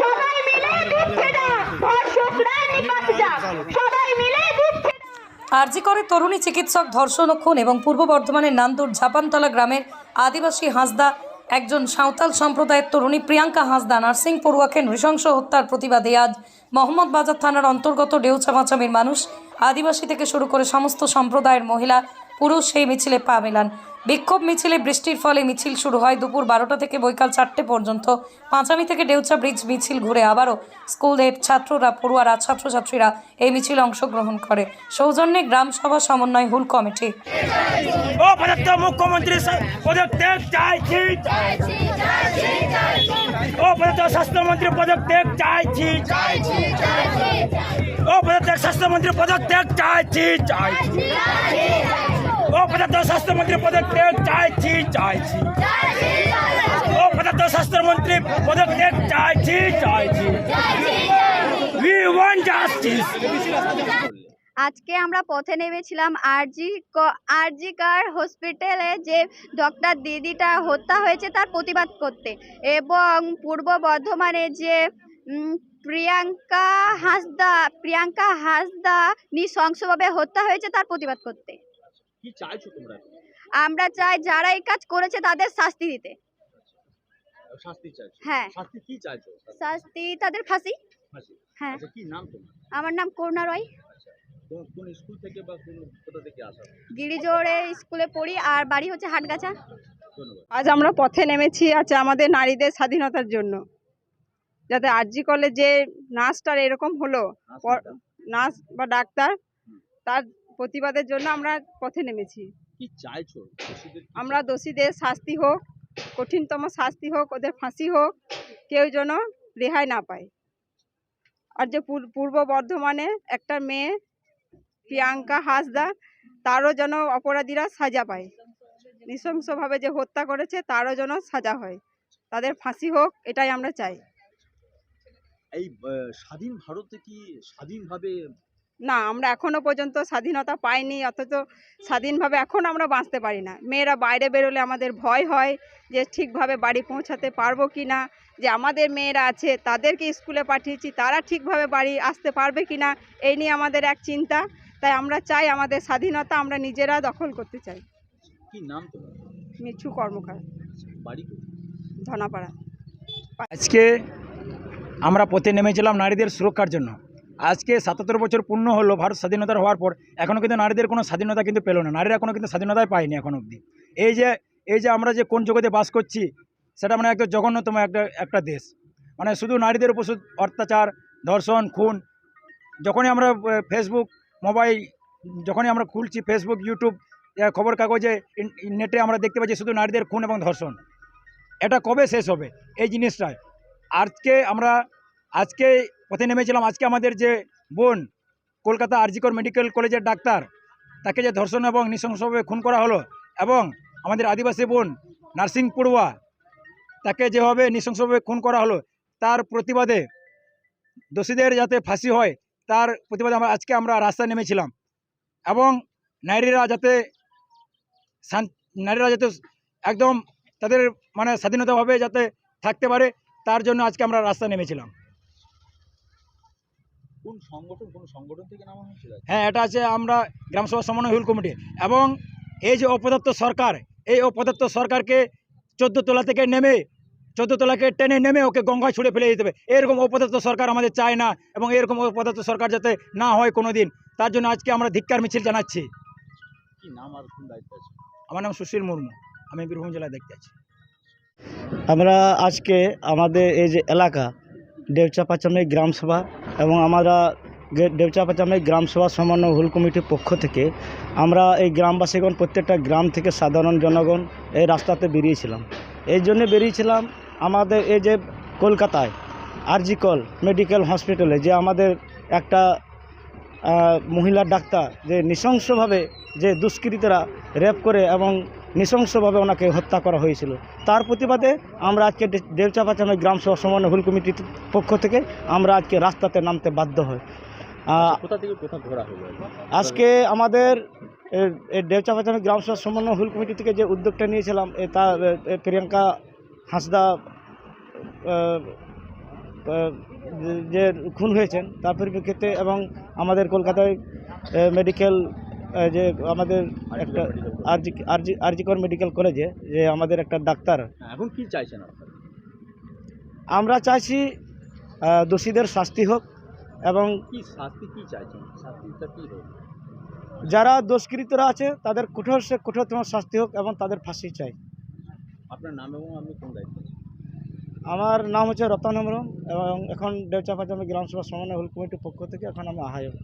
সবাই মিলে দিচ্ছে না ধর্ষকরা নিপাত যাক সবাই মিলে দিচ্ছে আরজি করে তরুণী চিকিৎসক ধর্ষণ খুন এবং পূর্ব বর্ধমানের নান্দুর ঝাপানতলা গ্রামের আদিবাসী হাঁসদা, একজন সাঁওতাল সম্প্রদায়ের তরুণী প্রিয়াঙ্কা হাঁসদা, নার্সিং পড়ুয়াকে নৃশংস হত্যার প্রতিবাদে আজ মোহাম্মদ বাজার থানার অন্তর্গত ডেউচামাচামির মানুষ আদিবাসী থেকে শুরু করে সমস্ত সম্প্রদায়ের মহিলা, পুরুষ সেই মিছিলে পা মেলান। বিক্ষোভ মিছিলে বৃষ্টির ফলে মিছিল শুরু হয় দুপুর বারোটা থেকে বৈকাল চারটে পর্যন্ত। পাঁচামি থেকে ডেউচা ব্রিজ মিছিল ঘুরে আবারও স্কুলের ছাত্ররা, পড়ুয়ারা, ছাত্রছাত্রীরা এই মিছিলে অংশগ্রহণ করে। সৌজন্যে গ্রাম সভা সমন্বয় হুল কমিটি। মুখ্যমন্ত্রী পদত্যাগ চাইছি ও স্বাস্থ্যমন্ত্রী চাইছি ও স্বাস্থ্যমন্ত্রী পদত্যাগ চাইছি চাইছি স্বাস্থ্যমন্ত্রী স্বাস্থ্যমন্ত্রী আজকে আমরা পথে নেমেছিলাম আরজি ক- আরজি কার হসপিটালে যে ডক্টর দিদিটা হত্যা হয়েছে তার প্রতিবাদ করতে। এবং পূর্ব বর্ধমানে যে প্রিয়াঙ্কা হাঁসদা প্রিয়াঙ্কা হাঁসদা নৃশংসভাবে হত্যা হয়েছে তার প্রতিবাদ করতে। কি চাইছো তোমরা? আমরা চাই যারা এই কাজ করেছে তাদের শাস্তি দিতে। শাস্তি চাইছো? হ্যাঁ। শাস্তি কি চাইছো? শাস্তি তাদের ফাঁসি। ফাঁসি? হ্যাঁ। আচ্ছা কি নাম তোমার? আমার নাম করুণা রয়। কোন কোন স্কুল থেকে বা কোন কোথা থেকে আসা? গিরিজোড়ে স্কুলে পড়ি আর বাড়ি হচ্ছে হাটগাছা। আজ আমরা পথে নেমেছি আছে আমাদের নারীদের স্বাধীনতার জন্য। যাতে আরজি কলে যে নার্সটার এরকম হলো নার্স বা ডাক্তার তার প্রতিবাদের জন্য আমরা পথে নেমেছি। কি চাইছো? আমরা দোষীদের শাস্তি হোক কঠিনতম শাস্তি হোক ওদের ফাঁসি হোক কেউ যেন রেহাই না পায়। আর যে পূর্ব বর্ধমানে একটা মেয়ে প্রিয়াঙ্কা হাসদা তারও যেন অপরাধীরা সাজা পায়। নৃশংসভাবে যে হত্যা করেছে তারও যেন সাজা হয়। তাদের ফাঁসি হোক এটাই আমরা চাই। এই স্বাধীন ভারতে কি স্বাধীনভাবে না আমরা এখনও পর্যন্ত স্বাধীনতা পাইনি অথচ স্বাধীনভাবে এখন আমরা বাঁচতে পারি না। মেয়েরা বাইরে বেরোলে আমাদের ভয় হয় যে ঠিকভাবে বাড়ি পৌঁছাতে পারব কি না যে আমাদের মেয়েরা আছে তাদেরকে স্কুলে পাঠিয়েছি তারা ঠিকভাবে বাড়ি আসতে পারবে কি না এই নিয়ে আমাদের এক চিন্তা। তাই আমরা চাই আমাদের স্বাধীনতা আমরা নিজেরা দখল করতে চাই। কি নাম মিঠু কর্মকার। বাড়ি ধনাপাড়া। আজকে আমরা পথে নেমেছিলাম নারীদের সুরক্ষার জন্য। আজকে সাতাত্তর বছর পূর্ণ হলো, ভারত স্বাধীনতার হওয়ার পর এখনও কিন্তু নারীদের কোনো স্বাধীনতা কিন্তু পেল না। নারীরা কোনো কিন্তু স্বাধীনতাই পায়নি এখন অবধি। এই যে এই যে আমরা যে কোন জগতে বাস করছি, সেটা মানে একটা জঘন্যতম একটা একটা দেশ। মানে শুধু নারীদের উপর অত্যাচার, ধর্ষণ, খুন, যখনই আমরা ফেসবুক মোবাইল যখনই আমরা খুলছি ফেসবুক ইউটিউব খবর কাগজে নেটে আমরা দেখতে পাচ্ছি শুধু নারীদের খুন এবং ধর্ষণ। এটা কবে শেষ হবে? এই জিনিসটায় আজকে আমরা, আজকে পথে নেমেছিলাম। আজকে আমাদের যে বোন, কলকাতা আরজিকর মেডিকেল কলেজের ডাক্তার, তাকে যে ধর্ষণ এবং নৃশংসভাবে খুন করা হলো এবং আমাদের আদিবাসী বোন নার্সিং পড়ুয়া, তাকে যেভাবে নৃশংসভাবে খুন করা হলো, তার প্রতিবাদে দোষীদের যাতে ফাঁসি হয়, তার প্রতিবাদে আমরা আজকে আমরা রাস্তায় নেমেছিলাম এবং নারীরা যাতে নারীরা যাতে একদম তাদের মানে স্বাধীনতাভাবে যাতে থাকতে পারে, তার জন্য আজকে আমরা রাস্তায় নেমেছিলাম। কোন সংগঠন কোন সংগঠন থেকে নামা হয়েছিল হ্যাঁ এটা আছে আমরা গ্রামসভা সমন্বয় হুল কমিটি। এবং এই যে অপদত্ত সরকার এই অপদত্ত সরকারকে চোদ্দ তলা থেকে নেমে চোদ্দ তলাকে টেনে নেমে ওকে গঙ্গায় ছুড়ে ফেলে দিতে হবে। এরকম অপদত্ত সরকার আমাদের চায় না এবং এরকম অপদত্ত সরকার যাতে না হয় কোনো দিন তার জন্য আজকে আমরা ধিক্কার মিছিল জানাচ্ছি। কি নাম আর কোন দায়িত্ব আছে? আমার নাম সুশীল মুর্মু। আমি বীরভূম জেলায় দেখতে আছি। আমরা আজকে আমাদের এই যে এলাকা দেবচা পাচামে গ্রাম সভা এবং আমরা গে- দেবচা পাচামে গ্রাম সভা সমন্বয় হুল কমিটির পক্ষ থেকে আমরা এই গ্রামবাসীগণ, প্রত্যেকটা গ্রাম থেকে সাধারণ জনগণ এই রাস্তাতে বেরিয়েছিলাম। এই জন্য বেরিয়েছিলাম আমাদের এই যে কলকাতায় আরজিকল মেডিকেল হসপিটালে, যে আমাদের একটা মহিলা ডাক্তার যে নৃশংসভাবে যে দুষ্কৃতীরা রেপ করে এবং নৃশংসভাবে ওনাকে হত্যা করা হয়েছিল। তার প্রতিবাদে আমরা আজকে দেবচাপাচামে গ্রাম সভা সমন্বয় হুল কমিটির পক্ষ থেকে আমরা আজকে রাস্তাতে নামতে বাধ্য হই। আজকে আমাদের দেবচাপাচামে গ্রাম সভা সমন্বয় হুল কমিটি থেকে যে উদ্যোগটা নিয়েছিলাম এ তা প্রিয়াঙ্কা হাঁসদা যে খুন হয়েছেন তার পরিপ্রেক্ষিতে এবং আমাদের কলকাতায় মেডিকেল যে আমাদের একটা আরজি আরজি আরজিকর মেডিকেল কলেজে যে আমাদের একটা ডাক্তার। হ্যাঁ, এখন কি চাইছেন আমরা চাইছি দোষীদের শাস্তি হোক এবং কি শাস্তি কি চাইছেন? শাস্তিটা কি হোক? যারা দোষকৃতরা আছে তাদের কঠোর সে কঠোরতম শাস্তি হোক এবং তাদের ফাঁসি চাই। আপনার নাম এবং আপনি কোন দায়িত্ব? আমার নাম হচ্ছে রতন হেমব্রম এবং এখন দেবচাপাচামি গ্রামসভা সমন্বয় হুল কমিটির পক্ষ থেকে এখন আমি আহ্বায়ক।